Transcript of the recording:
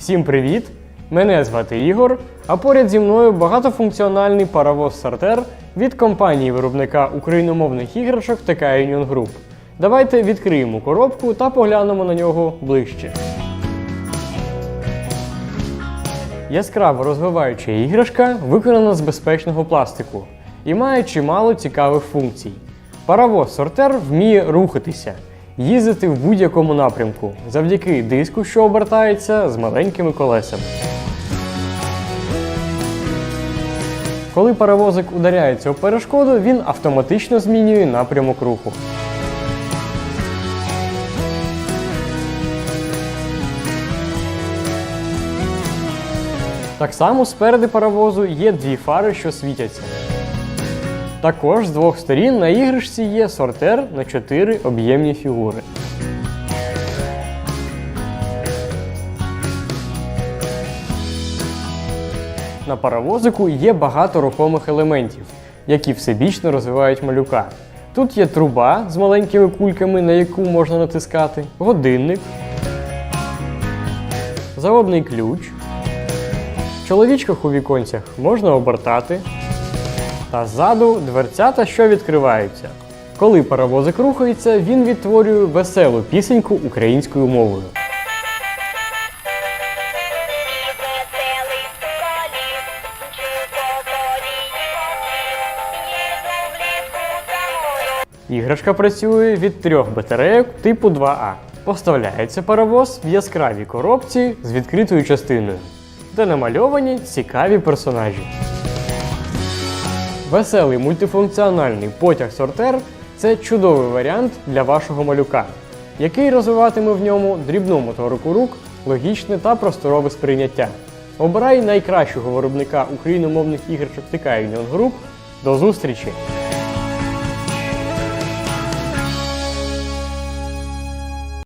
Всім привіт! Мене звати Ігор, а поряд зі мною багатофункціональний паровоз-сортер від компанії виробника україномовних іграшок ТК Union Group. Давайте відкриємо коробку та поглянемо на нього ближче. Яскраво розвиваюча іграшка виконана з безпечного пластику і має чимало цікавих функцій. Паровоз-сортер вміє рухатися, їздити в будь-якому напрямку завдяки диску, що обертається з маленькими колесами. Коли паровозик ударяється у перешкоду, він автоматично змінює напрямок руху. Так само спереди паровозу є дві фари, що світяться. Також з двох сторін на іграшці є сортер на чотири об'ємні фігури. На паровозику є багато рухомих елементів, які всебічно розвивають малюка. Тут є труба з маленькими кульками, на яку можна натискати, годинник, заводний ключ, чоловічках у віконцях можна обертати, та ззаду дверцята, що відкриваються. Коли паровозик рухається, він відтворює веселу пісеньку українською мовою. Іграшка працює від трьох батарейок типу 2А. Поставляється паровоз в яскравій коробці з відкритою частиною, де намальовані цікаві персонажі. Веселий мультифункціональний потяг-сортер це чудовий варіант для вашого малюка, який розвиватиме в ньому дрібну моторику рук, логічне та просторове сприйняття. Обирай найкращого виробника україномовних іграшок ТК Union. До зустрічі!